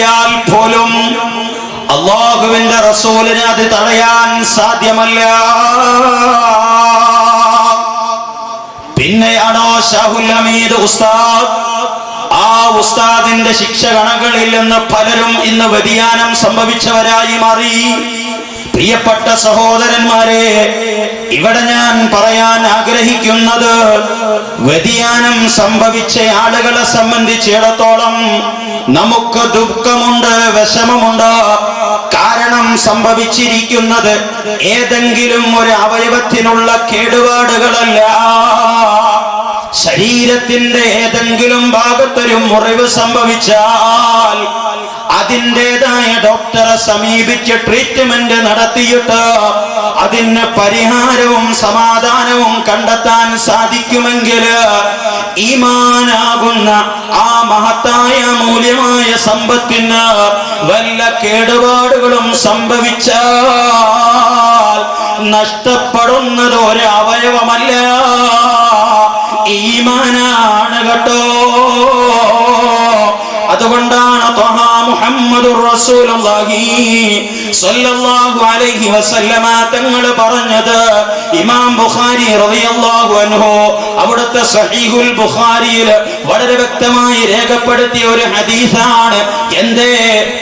ഉണ്ടായാൽ പോലും അള്ളാഹുവിന്റെ റസൂലിന് അത് തടയാൻ സാധ്യമല്ല. പിന്നെയാണോ ഷാഹുൽ അമീദ് ഉസ്താദ്? ആ ഉസ്താദിന്റെ ശിക്ഷ കണകളിൽ നിന്ന് പലരും ഇന്ന് വ്യതിയാനം സംഭവിച്ചവരായി മാറി. പ്രിയപ്പെട്ട സഹോദരന്മാരെ ഇവിടെ ഞാൻ പറയാൻ ആഗ്രഹിക്കുന്നത് വ്യതിയാനം സംഭവിച്ച ആളുകളെ സംബന്ധിച്ചിടത്തോളം നമുക്ക് ദുഃഖമുണ്ട് വിഷമമുണ്ട്. കാരണം സംഭവിച്ചിരിക്കുന്നത് ഏതെങ്കിലും ഒരു അവയവത്തിനുള്ള കേടുപാടുകളല്ല. ശരീരത്തിന്റെ ഏതെങ്കിലും ഭാഗത്തൊരു മുറിവ് സംഭവിച്ചാൽ അതിന്റെതായ ഡോക്ടറെ സമീപിച്ച് ട്രീറ്റ്മെന്റ് നടത്തിയിട്ട് അതിന് പരിഹാരവും സമാധാനവും കണ്ടെത്താൻ സാധിക്കുമെങ്കിൽ ഈമാനാകുന്ന ആ മഹത്തായ മൂല്യമായ സമ്പത്തിന് വല്ല കേടുപാടുകളും സംഭവിച്ചാൽ നഷ്ടപ്പെടുന്നത് ഒരു അവയവമല്ല ഈമാനാണ് കേട്ടോ. അതുകൊണ്ടാണ് തങ്ങൾ പറഞ്ഞത്. ഇമാം ബുഖാരി അൻഹു അവിടുത്തെ സഹീഹുൽ ബുഖാരിയിൽ വളരെ വ്യക്തമായി രേഖപ്പെടുത്തിയ ഒരു ഹദീസാണ്. എന്തേ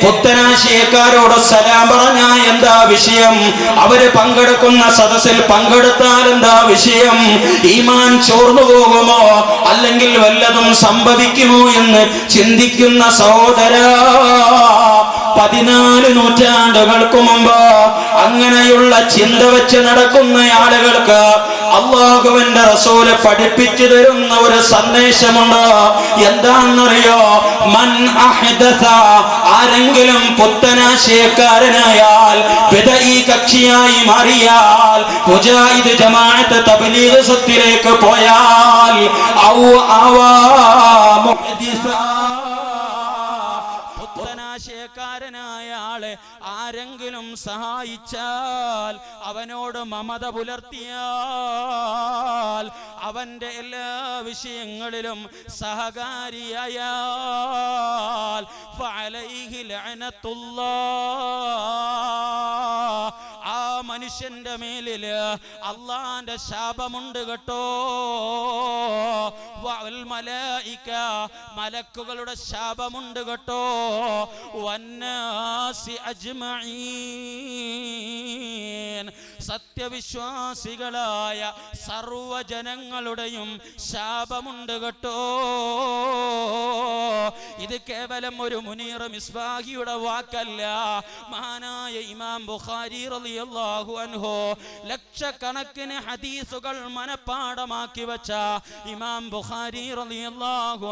പുത്തനാശയക്കാരോട് സലാം പറഞ്ഞ എന്താ വിഷയം? അവർ പങ്കെടുക്കുന്ന സദസ്സിൽ പങ്കെടുത്താൽ എന്താ വിഷയം? ഈമാൻ ചോർന്നു പോകുമോ? അല്ലെങ്കിൽ വല്ലതും സംഭവിക്കുമോ എന്ന് ചിന്തിക്കുന്ന സഹോദര പതിനാല് നൂറ്റാണ്ടുകൾക്ക് മുമ്പ് അങ്ങനെയുള്ള ചിന്ത വെച്ച് നടക്കുന്ന ആളുകൾക്ക് അള്ളാഹുവിന്റെ റസൂൽ പഠിപ്പിച്ചു തരുന്ന ഒരു സന്ദേശമുണ്ട്? എന്താണെന്നറിയോ? മൻ അഹ്ദസ ആരെങ്കിലും പുത്തനാശയക്കാരനായാൽ ഈ കക്ഷിയായി മാറിയാൽ മുജാഹിദ് ജമാഅത്ത് തബ്ലീഗ് സ്വത്തിലേക്ക് പോയാൽ ഔ ആവാ മുഹദ്ദിസ ആളെ ആരെങ്കിലും സഹായിച്ചാൽ അവനോട് മമത പുലർത്തിയാൽ അവന്റെ എല്ലാ വിഷയങ്ങളിലും സഹകാരിയായാൽ ആ മനുഷ്യന്റെ മേലിൽ അള്ളാന്റെ ശാപമുണ്ട് കേട്ടോ. മലക്കുകളുടെ ശാപമുണ്ട് കേട്ടോ. വന്നാസി സത്യവിശ്വാസികളായ സർവജനങ്ങളുടെയും ശാപമുണ്ട് കേട്ടോ. ഇത് കേവലം ഒരു മുനീർ മിസ്ബാഹിയുടെ വാക്കല്ല. മഹാനായ ഇമാം ബുഖാരി റളിയല്ലാഹു അൻഹു ലക്ഷക്കണക്കിന് ഹദീസുകൾ മനഃപ്പാടമാക്കി വച്ച ഇമാം ബുഖാരി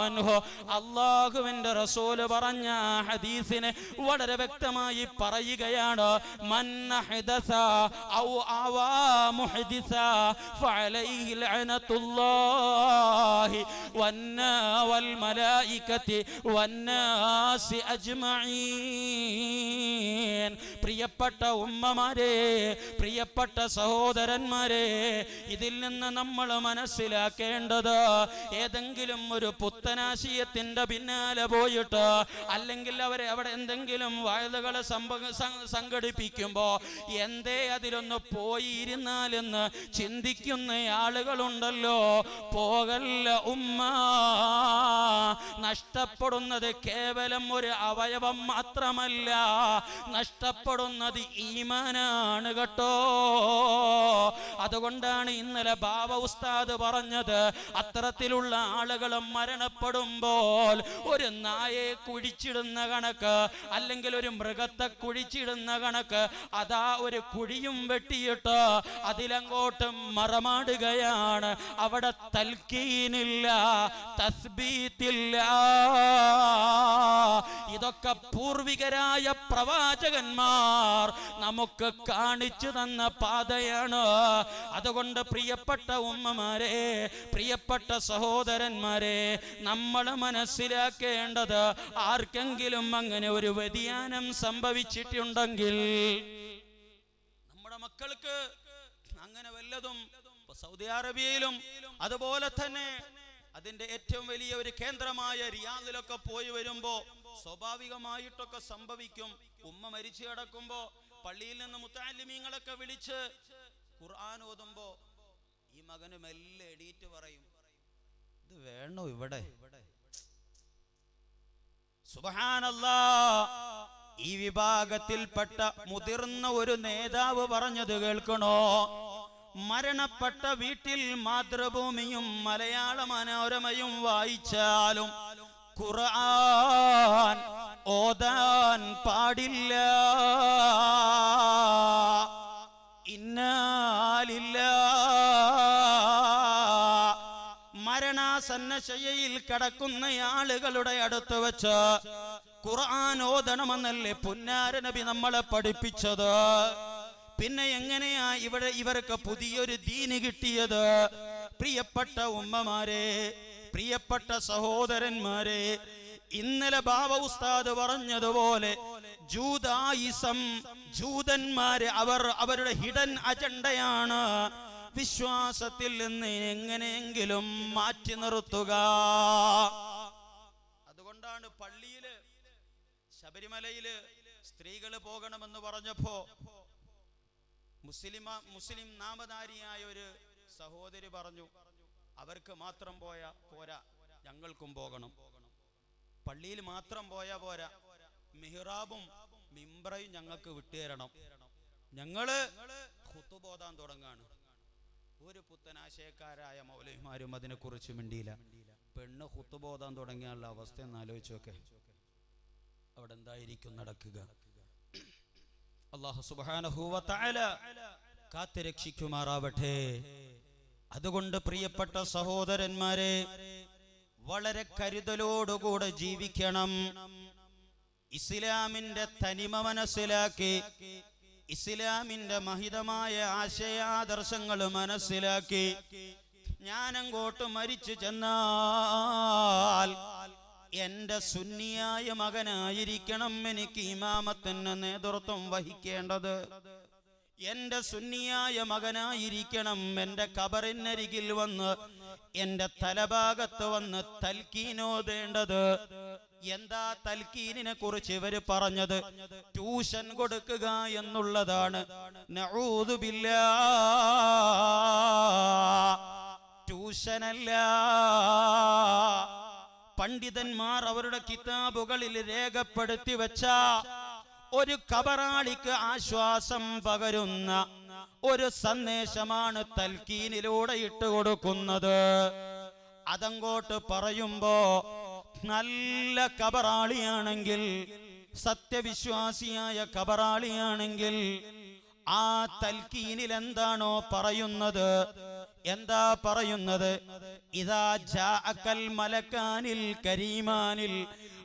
അൻഹു. അള്ളാഹുവിന്റെ റസൂൽ പറഞ്ഞ ഹദീസിനെ വളരെ വ്യക്തമായി പറയുകയാണ് മൻ അഹ്ദസ ഔ പ്രിയപ്പെട്ട ഉമ്മമാരെ പ്രിയപ്പെട്ട സഹോദരന്മാരെ ഇതിൽ നിന്ന് നമ്മൾ മനസ്സിലാക്കേണ്ടത് ഏതെങ്കിലും ഒരു പുത്തനാശയത്തിന്റെ പിന്നാലെ പോയിട്ട് അല്ലെങ്കിൽ അവരെ അവിടെ എന്തെങ്കിലും വായതകളെ സംഘടിപ്പിക്കുമ്പോൾ എന്തേ അതിലൊന്ന് പോയിരുന്നാലെന്ന് ചിന്തിക്കുന്ന ആളുകളുണ്ടല്ലോ. പോകല്ല ഉമ്മ. നഷ്ടപ്പെടുന്നത് കേവലം ഒരു അവയവം മാത്രമല്ല. നഷ്ടപ്പെടുന്നത് ഈമാനാണ് കേട്ടോ. അതുകൊണ്ടാണ് ഇന്നലെ ബാബ ഉസ്താദ് പറഞ്ഞത് അത്തരത്തിലുള്ള ആളുകൾ മരണപ്പെടുമ്പോൾ ഒരു നായെ കുഴിച്ചിടുന്ന കണക്ക് അല്ലെങ്കിൽ ഒരു മൃഗത്തെ കുഴിച്ചിടുന്ന കണക്ക് അതാ ഒരു കുഴിയും വെട്ടിയിട്ട് അതിലങ്ങോട്ട് മറമാടുകയാണ്. അവിടെ തൽക്കീനില്ല തസ്ബീത്തില്ല. ഇതൊക്കെ പൂർവികരായ പ്രവാചകന്മാർ നമുക്ക് കാണിച്ചു തന്ന പാതയാണ്. അതുകൊണ്ട് പ്രിയപ്പെട്ട ഉമ്മമാരെ പ്രിയപ്പെട്ട സഹോദരന്മാരെ നമ്മൾ മനസ്സിലാക്കേണ്ടത് ആർക്കെങ്കിലും അങ്ങനെ ഒരു വ്യതിയാനം സംഭവിച്ചിട്ടുണ്ടെങ്കിൽ നമ്മുടെ മക്കൾക്ക് അങ്ങനെ വല്ലതും സൗദി അറേബ്യയിലും അതുപോലെ തന്നെ അതിന്റെ ഏറ്റവും വലിയ ഒരു കേന്ദ്രമായ റിയാദിലൊക്കെ പോയി വരുമ്പോ സ്വാഭാവികമായിട്ടൊക്കെ സംഭവിക്കും. ഉമ്മ മരിച്ചു കിടക്കുമ്പോ പള്ളിയിൽ നിന്ന് മുത്താലിമീങ്ങളൊക്കെ വിളിച്ച് ഖുർആൻ ഓതുമ്പോ ഈ മകന് മെല്ലെ എണീറ്റ് പറയും ഇത് വേണോ ഇവിടെ? സുബഹാനല്ലാ ഈ വിഭാഗത്തിൽപ്പെട്ട മുതിർന്ന ഒരു നേതാവ് പറഞ്ഞത് കേൾക്കണോ? മരണപ്പെട്ട വീട്ടിൽ മാതൃഭൂമിയും മലയാള മനോരമയും വായിച്ചാലും ഖുർആൻ ഓതാൻ പാടില്ല. ഇന്നാലില്ല. മരണാസന്നശയിൽ കിടക്കുന്ന ആളുകളുടെ അടുത്ത് വെച്ച് ഖുർആൻ ഓതണമെന്നല്ലേ പുന്നാര നബി നമ്മളെ പഠിപ്പിച്ചത്? പിന്നെ എങ്ങനെയാ ഇവിടെ ഇവർക്ക് പുതിയൊരു ദീന് കിട്ടിയത്? പ്രിയപ്പെട്ട ഉമ്മമാരെ പ്രിയപ്പെട്ട സഹോദരന്മാരെ ഇന്നലെ ബാബ ഉസ്താദ് പറഞ്ഞതുപോലെ ജൂതായിസം ജൂതന്മാര് അവർ അവരുടെ ഹിഡൻ അജണ്ടയാണ്. വിശ്വാസത്തിൽ നിന്ന് എങ്ങനെയെങ്കിലും മാറ്റി നിർത്തുക. അതുകൊണ്ടാണ് പള്ളിയിൽ ശബരിമലയിൽ സ്ത്രീകൾ പോകണമെന്ന് പറഞ്ഞപ്പോ മുസ്ലിമ മുസ്ലിം നാമധാരിയായ ഒരു സഹോദരി പറഞ്ഞു. അവർക്ക് മാത്രം പോയ പോരാ. ഞങ്ങൾക്കും പോകണം. പള്ളിയിൽ മാത്രം പോയ പോരാ. മിഹ്റാബും മിംബ്രയും ഞങ്ങൾക്ക് വിട്ടുതരണം. ഞങ്ങൾ ഹുത്തുബോധാൻ തുടങ്ങാണ്. ഒരു പുത്തനാശയക്കാരായ മൗലവിമാരും അതിനെക്കുറിച്ച് മിണ്ടിയില്ല. പെണ്ണ് ഹുത്തുബോധാൻ തുടങ്ങിയുള്ള അവസ്ഥ എന്ന് ആലോചിച്ചൊക്കെ അവിടെ എന്തായിരിക്കും നടക്കുക? അള്ളാഹു സുബാനഹൂവത്തായ കാത്തുരക്ഷിക്കുമാറാവട്ടെ. അതുകൊണ്ട് പ്രിയപ്പെട്ട സഹോദരന്മാരെ വളരെ കരുതലോടുകൂടെ ജീവിക്കണം. ഇസ്ലാമിന്റെ തനിമ മനസ്സിലാക്കി ഇസ്ലാമിന്റെ മഹിതമായ ആശയാദർശങ്ങൾ മനസ്സിലാക്കി ഞാനങ്ങോട്ട് മരിച്ചു ചെന്നാൽ എന്റെ സുന്നിയായ മകനായിരിക്കണം എനിക്ക് ഇമാമത്തിന് നേതൃത്വം വഹിക്കേണ്ടത്. എന്റെ സുന്നിയായ മകനായിരിക്കണം. എന്റെ കബറിനരികിൽ വന്ന് എന്റെ തലഭാഗത്ത് വന്ന് തൽക്കീനോതേണ്ടത് എന്താ തൽക്കീനിനെ കുറിച്ച് ഇവർ പറഞ്ഞത്? ട്യൂഷൻ കൊടുക്കുക എന്നുള്ളതാണ്. നഴൂതുബില്ല ട്യൂഷനല്ല. പണ്ഡിതന്മാർ അവരുടെ കിതാബുകളിൽ രേഖപ്പെടുത്തി വെച്ച ഒരു കബറാളിക്ക് ആശ്വാസം പകരുന്ന ഒരു സന്ദേശമാണ് തൽക്കീനിലൂടെ ഇട്ടുകൊടുക്കുന്നത് അതങ്ങോട്ട് പറയുമ്പോ നല്ല കബറാളിയാണെങ്കിൽ സത്യവിശ്വാസിയായ കബറാളിയാണെങ്കിൽ ആ തൽക്കീനിൽ എന്താണോ പറയുന്നത്? എന്താ പറയുന്നത്? ഇതാ ജാഅക്കൽ മലക്കാനിൽ കരീമാനിൽ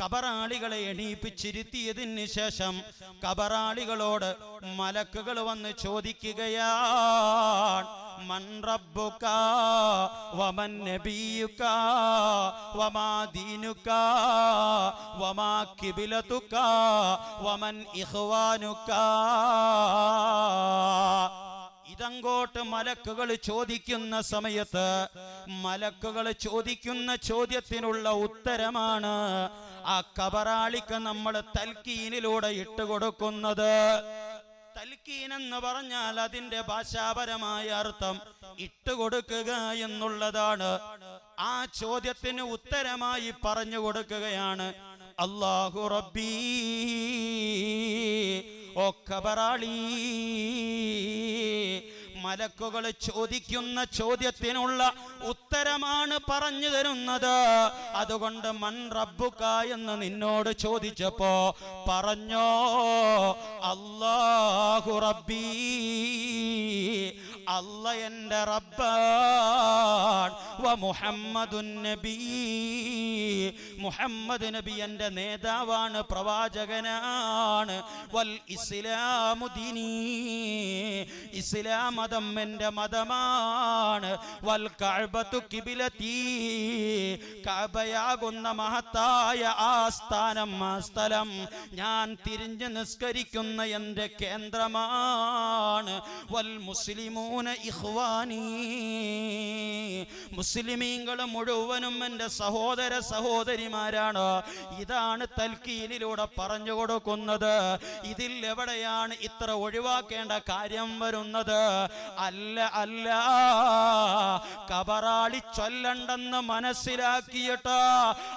കബറാളികളെ എണീപ്പിച്ചിരുത്തിയതിന് ശേഷം കബറാളികളോട് മലക്കുകൾ വന്ന് ചോദിക്കുകയാണ് മൻ റബ്ബുക നബിയുക ദീനുക ഇഖ്വാനുക. മലക്കുകൾ ചോദിക്കുന്ന സമയത്ത് മലക്കുകൾ ചോദിക്കുന്ന ചോദ്യത്തിനുള്ള ഉത്തരമാണ് ആ കബറാളിക്ക് നമ്മൾ തൽക്കീനിലൂടെ ഇട്ടുകൊടുക്കുന്നത് തൽക്കീൻ എന്ന് പറഞ്ഞാൽ അതിന്റെ ഭാഷാപരമായ അർത്ഥം ഇട്ടുകൊടുക്കുക എന്നുള്ളതാണ്. ആ ചോദ്യത്തിന് ഉത്തരമായി പറഞ്ഞു കൊടുക്കുകയാണ്. അള്ളാഹു റബ്ബീ ഓ കബറാളി മലക്കുകൾ ചോദിക്കുന്ന ചോദ്യത്തിനുള്ള ഉത്തരമാണ് പറഞ്ഞു തരുന്നത്. അതുകൊണ്ട് മൺ റബ്ബുക്ക എന്ന് നിന്നോട് ചോദിച്ചപ്പോ പറഞ്ഞോ അല്ലാഹു റബ്ബീ അല്ല എന്റെ റബ്ബാൻ വ മുഹമ്മദുൻ നബി. മുഹമ്മദ് നബി എന്റെ നേതാവാണ് പ്രവാചകനാണ്. വൽ ഇസ്ലാമു ദീനീ. ഇസ്ലാം മതം എന്റെ മതമാണ്. വൽ കഅബത്തു കിബിലതീ കഅബയാകുന്ന മഹത്തായ ആ സ്ഥാനം ആ സ്ഥലം ഞാൻ തിരിഞ്ഞ് നിസ്കരിക്കുന്ന എന്റെ കേന്ദ്രമാണ്. വൽ ഇഖ്വാനീ മുസ്ലിമീങ്ങൾ മുഴുവനും എന്റെ സഹോദര സഹോദരിമാരാണ്. ഇതാണ് തൽക്കീലിലൂടെ പറഞ്ഞു കൊടുക്കുന്നത്. ഇതിൽ എവിടെയാണ് ഇത്ര ഒഴിവാക്കേണ്ട കാര്യം വരുന്നത്? അല്ല അല്ല. കബറാളി ചൊല്ലണ്ടെന്ന് മനസ്സിലാക്കിയിട്ട്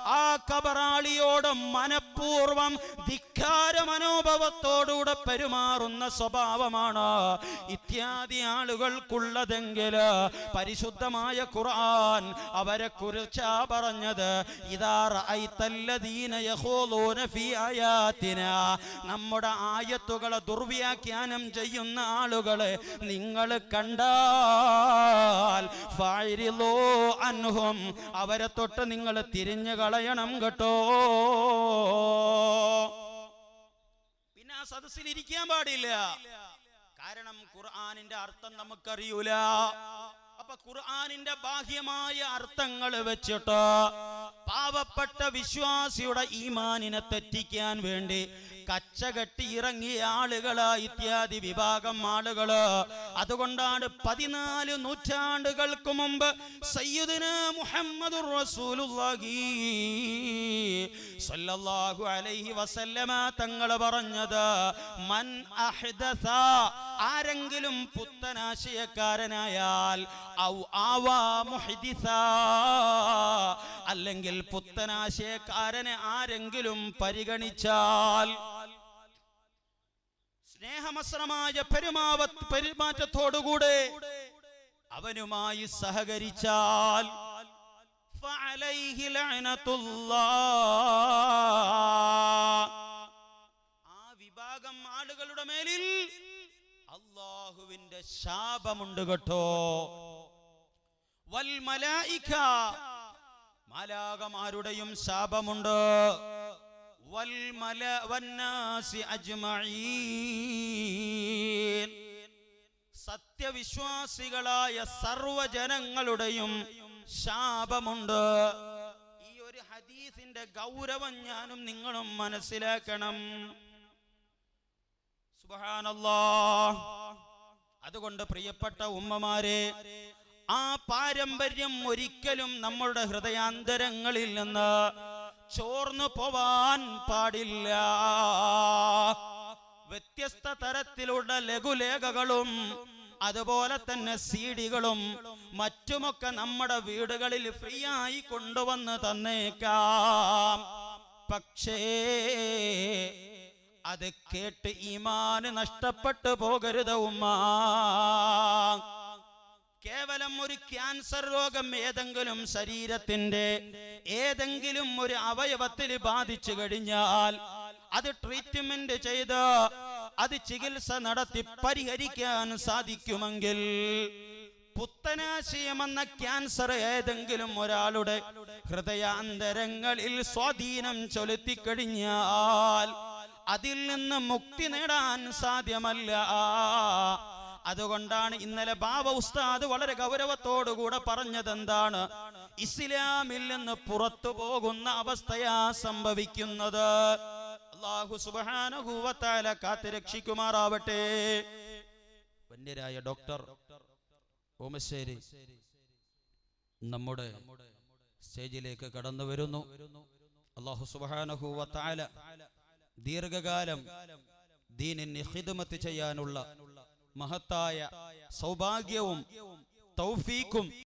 ആ കബറാളിയോട് മനഃപൂർവം ധിക്കാര മനോഭവത്തോടുകൂടെ പെരുമാറുന്ന സ്വഭാവമാണ് ഇത്യാദി ആളുകൾക്കുള്ളതെങ്കിൽ പരിശുദ്ധമായ ഖുർആൻ അവരെ കുറിച്ചാ പറഞ്ഞത്. നമ്മുടെ ആയത്തുകളെ ദുർവ്യാഖ്യാനം ചെയ്യുന്ന ആളുകളെ നിങ്ങൾ കണ്ടാൽ അൻഹും. അവരെ തൊട്ട് നിങ്ങൾ തിരിഞ്ഞു കളയണം കേട്ടോ. സദസ്സിൽ ഇരിക്കാൻ പാടില്ല. കാരണം ഖുർആാനിന്റെ അർത്ഥം നമുക്കറിയൂല. അപ്പൊ ഖുർആാനിന്റെ ബാഹ്യമായ അർത്ഥങ്ങൾ വെച്ചിട്ട് പാവപ്പെട്ട വിശ്വാസിയുടെ ഈമാനിനെ തെറ്റിക്കാൻ വേണ്ടി കച്ചകെട്ടി ഇറങ്ങിയ ആളുകൾ ഇത്യാദി വിഭാഗം ആളുകൾ അതുകൊണ്ടാണ് പതിനാല് നൂറ്റാണ്ടുകൾക്ക് മുമ്പ് സയ്യിദുന മുഹമ്മദ് റസൂലുള്ളാഹി സല്ലല്ലാഹു അലൈഹി വസല്ലമ തങ്ങൾ പറഞ്ഞത് മൻ അഹ്ദസ ആരെങ്കിലും പുത്തനാശയക്കാരനായാൽ ഔ ആവാ മുഹ്ദിസ അല്ലെങ്കിൽ പുത്തനാശയക്കാരനെ ആരെങ്കിലും പരിഗണിച്ചാൽ സ്നേഹമസ്രമായ പെരുമാവ പെരുമാറ്റത്തോടുകൂടെ അവനുമായി സഹകരിച്ചാൽ. ആ വിഭാഗം ആളുകളുടെ മേലിൽ അള്ളാഹുവിന്റെ ശാപമുണ്ട് കേട്ടോ വൽ മലായിക മാലാകമാരുടെയും ശാപമുണ്ട് വൽ മല വന്നാസി അജ്മഈൻ സത്യവിശ്വാസികളായ സർവജനങ്ങളുടെയും ശാപമുണ്ട്. ഈ ഒരു ഹദീസിന്റെ ഗൗരവം ഞാനും നിങ്ങളും മനസ്സിലാക്കണം. സുബാനല്ലോ അതുകൊണ്ട് പ്രിയപ്പെട്ട ഉമ്മമാരെ ആ പാരമ്പര്യം ഒരിക്കലും നമ്മളുടെ ഹൃദയാന്തരങ്ങളിൽ നിന്ന് ചോർന്നു പോവാൻ പാടില്ല. വ്യത്യസ്ത തരത്തിലുള്ള ലഘുലേഖകളും അതുപോലെ തന്നെ സീഡികളും മറ്റുമൊക്കെ നമ്മുടെ വീടുകളിൽ ഫ്രീ ആയി കൊണ്ടുവന്ന് തന്നേക്കാം. പക്ഷേ അത് കേട്ട് ഈമാന് നഷ്ടപ്പെട്ടു പോകരുത് ഉമ്മ. കേവലം ഒരു ക്യാൻസർ രോഗം ഏതെങ്കിലും ശരീരത്തിന്റെ ഏതെങ്കിലും ഒരു അവയവത്തിൽ ബാധിച്ചു കഴിഞ്ഞാൽ അത് ട്രീറ്റ്മെന്റ് ചെയ്ത് അത് ചികിത്സ നടത്തി പരിഹരിക്കാൻ സാധിക്കുമെങ്കിൽ പുത്തനാശയമെന്ന ക്യാൻസർ ഏതെങ്കിലും ഒരാളുടെ ഹൃദയാന്തരങ്ങളിൽ സ്വാധീനം ചൊലുത്തിക്കഴിഞ്ഞാൽ അതിൽ നിന്ന് മുക്തി നേടാൻ സാധ്യമല്ല. അതുകൊണ്ടാണ് ഇന്നലെ ബാബ ഉസ്താദ് വളരെ ഗൗരവത്തോടുകൂടെ പറഞ്ഞത് എന്താണ് ഇസ്ലാമിൽ നിന്ന് പുറത്തു പോകുന്ന അവസ്ഥയാ സംഭവിക്കുന്നത്. അള്ളാഹു സുബാനുഭൂവത്താല കാത്ത് രക്ഷിക്കുമാറാവട്ടെ വന്യരായ ഡോക്ടർ ഓമശ്ശേരി നമ്മുടെ സ്റ്റേജിലേക്ക് കടന്നു വരുന്നു. അള്ളാഹു സുബാനുഭൂവത്താല ദീർഘകാലം ദീനിന് ഹിദ്മത്ത് ചെയ്യാനുള്ള മഹത്തായ സൗഭാഗ്യവും തൗഫീക്കും